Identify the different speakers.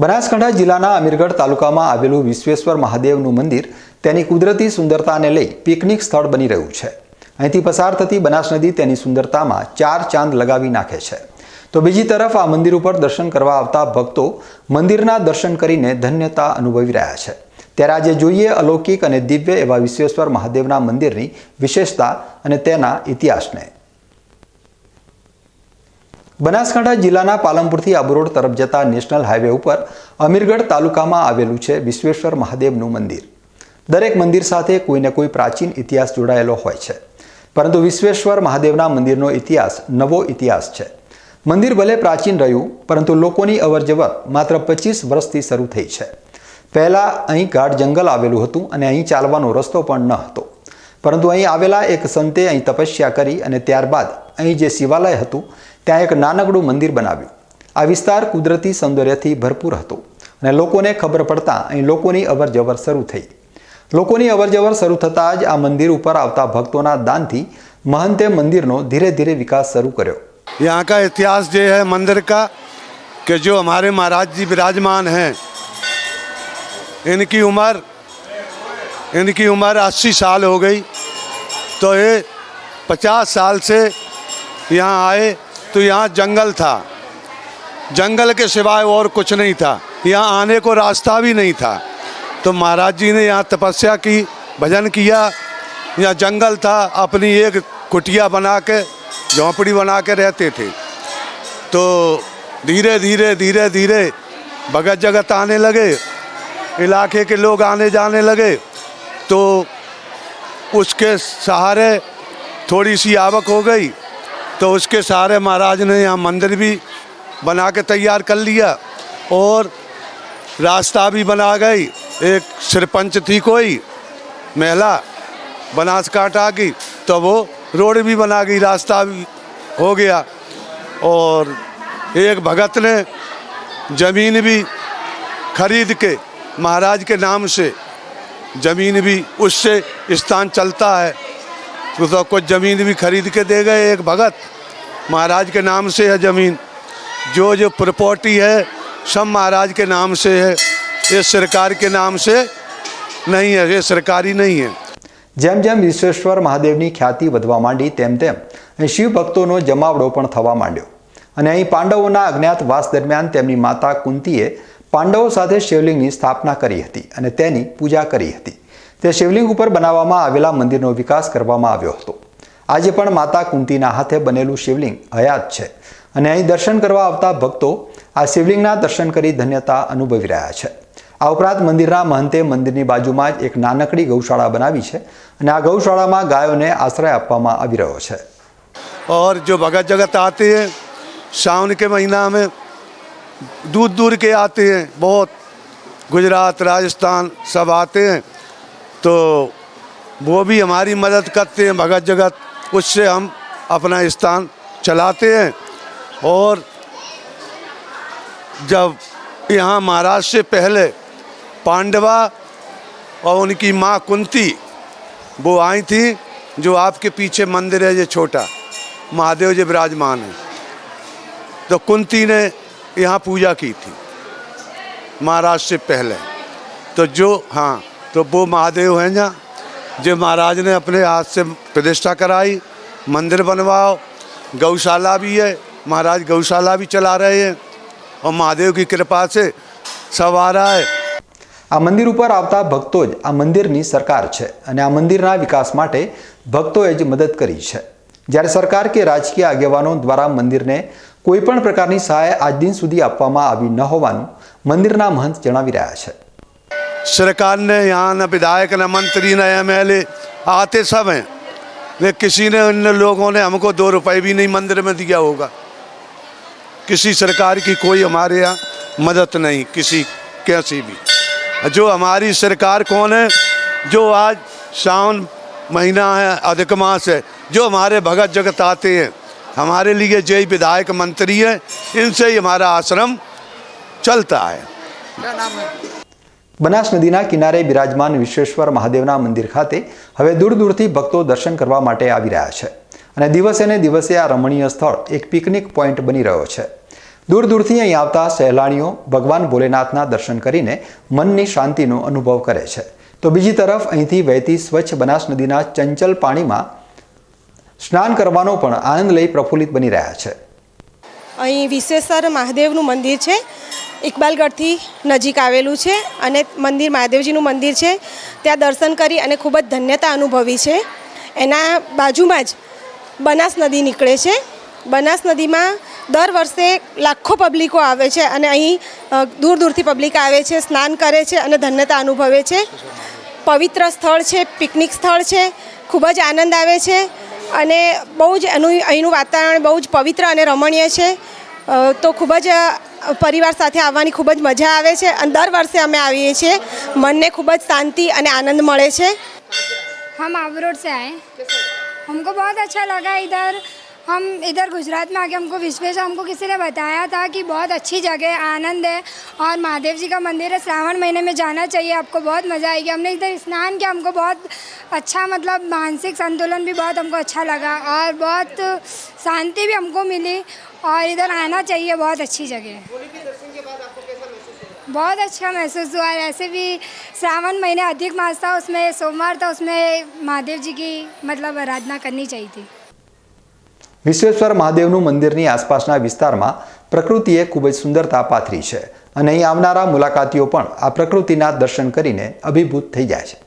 Speaker 1: બનાસકાંઠા જિલ્લાના અમીરગઢ તાલુકામાં આવેલું વિશ્વેશ્વર મહાદેવનું મંદિર તેની કુદરતી સુંદરતાને લઈ પિકનિક સ્થળ બની રહ્યું છે. અહીંથી પસાર થતી બનાસ નદી તેની સુંદરતામાં ચાર ચાંદ લગાવી નાખે છે. તો બીજી તરફ આ મંદિર ઉપર દર્શન કરવા આવતા ભક્તો મંદિરના દર્શન કરીને ધન્યતા અનુભવી રહ્યા છે. ત્યારે આજે જોઈએ અલૌકિક અને દિવ્ય એવા વિશ્વેશ્વર મહાદેવના મંદિરની વિશેષતા અને તેના ઇતિહાસને. બનાસકાંઠા જિલ્લાના પાલનપુરથી આબુરોડ તરફ જતા નેશનલ હાઈવે ઉપર અમીરગઢ તાલુકામાં આવેલું છે વિશ્વેશ્વર મહાદેવનું મંદિર. દરેક મંદિર સાથે કોઈને કોઈ પ્રાચીન ઇતિહાસ જોડાયેલો હોય છે. પરંતુ વિશ્વેશ્વર મહાદેવના મંદિરનો ઇતિહાસ નવો ઇતિહાસ છે. મંદિર ભલે પ્રાચીન રહ્યું, પરંતુ લોકોની અવરજવર માત્ર પચીસ વર્ષથી શરૂ થઈ છે. પહેલાં અહીં ગાઢ જંગલ આવેલું હતું અને અહીં ચાલવાનો રસ્તો પણ ન હતો. પરંતુ અહીં આવેલા એક સંતે અહીં તપસ્યા કરી અને ત્યારબાદ અહીં જે શિવાલય હતું ત્યાં એક નાનકડું મંદિર બનાવ્યું આ વિસ્તાર કુદરતી સૌંદર્યથી ભરપૂર હતો અને લોકોને ખબર પડતા અહીં લોકોની અવરજવર શરૂ થઈ લોકોની અવરજવર શરૂ થતાં જ આ મંદિર ઉપર આવતા ભક્તોના દાનથી મહંતે મંદિરનો ધીરે ધીરે વિકાસ શરૂ કર્યો
Speaker 2: यहाँ का इतिहास ये है मंदिर का कि जो हमारे महाराज जी विराजमान हैं इनकी उम्र इनकी उम्र अस्सी साल हो गई तो ये पचास साल से यहाँ आए तो यहाँ जंगल था। जंगल के सिवाय और कुछ नहीं था। यहाँ आने को रास्ता भी नहीं था। तो महाराज जी ने यहाँ तपस्या की, भजन किया। यहाँ जंगल था, अपनी एक कुटिया बना के, झोंपड़ी बना के रहते थे। तो धीरे धीरे धीरे धीरे भगत जगत आने लगे। इलाके के लोग आने जाने लगे। तो उसके सहारे थोड़ी सी आवक हो गई। तो उसके सहारे महाराज ने यहाँ मंदिर भी बना के तैयार कर लिया और रास्ता भी बना गई। एक सरपंच थी कोई, महिला बनासकांठा की तो वो रोड भी बना गई, रास्ता भी हो गया। और एक भगत ने ज़मीन भी खरीद के महाराज के नाम से, ज़मीन भी उससे स्थान चलता है। तो, तो कुछ ज़मीन भी खरीद के दे गए एक भगत महाराज के नाम से है ज़मीन जो जो प्रॉपर्टी है सब महाराज के नाम से है ये सरकार के नाम से नहीं है ये सरकारी नहीं है
Speaker 1: જેમ જેમ વિશ્વેશ્વર મહાદેવની ખ્યાતિ વધવા માંડી તેમ તેમ અહીં શિવ ભક્તોનો જમાવડો પણ થવા માંડ્યો અને અહીં પાંડવોના અજ્ઞાત વાસ દરમિયાન તેમની માતા કુંતીએ પાંડવો સાથે શિવલિંગની સ્થાપના કરી હતી અને તેની પૂજા કરી હતી તે શિવલિંગ ઉપર બનાવવામાં આવેલા મંદિરનો વિકાસ કરવામાં આવ્યો હતો આજે પણ માતા કુંતીના હાથે બનેલું શિવલિંગ હયાત છે અને અહીં દર્શન કરવા આવતા ભક્તો આ શિવલિંગના દર્શન કરી ધન્યતા અનુભવી રહ્યા છે આ ઉપરાંત મંદિરના મહંતે મંદિરની બાજુમાં જ એક નાનકડી ગૌશાળા બનાવી છે અને આ ગૌશાળામાં ગાયોને આશ્રય આપવામાં આવી રહ્યો છે
Speaker 2: और जो भगत जगत आते हैं सावन के महीना में दूर दूर के आते हैं बहुत गुजरात राजस्थान सब आते हैं तो वो भी हमारी मदद करते हैं, भगत जगत, उससे हम अपना स्थान चलाते हैं। और जब यहाँ महाराज से पहले पांडवा और उनकी माँ कुंती वो आई थी, जो आपके पीछे मंदिर है, ये छोटा, महादेव जी विराजमान है। तो कुंती ने यहाँ पूजा की थी, महाराज से पहले। तो जो हाँ तो वो महादेव हैं यहाँ जो महाराज ने अपने हाथ से प्रतिष्ठा कराई मंदिर बनवाओ गौशाला भी है महाराज गौशाला भी चला रहे हैं और महादेव की कृपा से सब आ रहा है
Speaker 1: આ મંદિર ઉપર આવતા ભક્તો જ આ મંદિરની સરકાર છે અને આ મંદિરના વિકાસ માટે ભક્તોએ જ મદદ કરી છે જ્યારે સરકાર કે રાજકીય આગેવાનો દ્વારા મંદિરને કોઈ પણ પ્રકારની સહાય આજ દિન સુધી આપવામાં આવી ન હોવાનું મંદિરના મહંત જણાવી રહ્યા છે
Speaker 2: सरकार ने यहाँ न विधायक, न मंत्री, न एम आते सब हैं। वे किसी ने, इन लोगों ने हमको दो रुपए भी नहीं मंदिर में दिया होगा। किसी सरकार की कोई हमारे यहाँ मदद नहीं, किसी, कैसी भी। जो हमारी सरकार कौन है, जो आज सावन महीना है, अधिक मास है, जो हमारे भगत जगत आते हैं, हमारे लिए जय विधायक मंत्री हैं, इनसे ही हमारा आश्रम चलता है?
Speaker 1: બનાસ નદીના કિનારે બિરાજમાન વિશ્વેશ્વર મહાદેવના મંદિર ખાતે હવે દૂર દૂરથી ભક્તો દર્શન કરવા માટે આવી રહ્યા છે. અને દિવસે ને દિવસે આ રમણીય સ્થળ એક પિકનિક પોઈન્ટ બની રહ્યો છે. દૂર દૂરથી અહીં આવતા સહેલાણીઓ ભગવાન ભોલેનાથના દર્શન કરીને મનની શાંતિનો અનુભવ કરે છે. તો બીજી તરફ અહીંથી વહેતી સ્વચ્છ બનાસ નદીના ચંચલ પાણીમાં સ્નાન કરવાનો પણ આનંદ લઈ પ્રફુલ્લિત બની રહ્યા છે.
Speaker 3: અહીં વિશ્વેશ્વર મહાદેવનું મંદિર છે. ઇકબાલગઢથી નજીક આવેલું છે અને મંદિર, મહાદેવજીનું મંદિર છે. ત્યાં દર્શન કરી અને ખૂબ જ ધન્યતા અનુભવી છે. એના બાજુમાં જ બનાસ નદી નીકળે છે. બનાસ નદીમાં દર વર્ષે લાખો પબ્લિકો આવે છે અને અહીં દૂર દૂરથી પબ્લિક આવે છે, સ્નાન કરે છે અને ધન્યતા અનુભવે છે. પવિત્ર સ્થળ છે, પિકનિક સ્થળ છે, ખૂબ જ આનંદ આવે છે અને બહુ જ એનું, અહીંનું વાતાવરણ બહુ જ પવિત્ર અને રમણીય છે. તો ખૂબ જ પરિવાર સાથે આવવાની ખૂબ જ મજા આવે છે અને દર વર્ષે અમે આવીએ છીએ મનને ખૂબ જ શાંતિ અને આનંદ મળે છે
Speaker 4: हम आबरोड से आए हमको बहुत अच्छा लगा इधर हम इधर गुजरात में आके हमको विश्वेश हमको किसी ने बताया था कि बहुत अच्छी जगह है आनंद है और महादेव जी का मंदिर है श्रावण महीने में जाना चाहिए आपको बहुत मज़ा आएगी हमने इधर स्नान किया हमको बहुत अच्छा मतलब मानसिक संतुलन भी बहुत हमको अच्छा लगा और बहुत शांति भी हमको मिली और इधर आना चाहिए बहुत अच्छी जगह है बहुत अच्छा महसूस हुआ ऐसे भी श्रावण महीने अधिक मास था उसमें सोमवार था उसमें महादेव जी की मतलब आराधना करनी चाहिए थी
Speaker 1: વિશ્વેશ્વર મહાદેવનું મંદિરની આસપાસના વિસ્તારમાં પ્રકૃતિએ ખૂબ જ સુંદરતા પાથરી છે અને અહીં આવનારા મુલાકાતીઓ પણ આ પ્રકૃતિના દર્શન કરીને અભિભૂત થઈ જાય છે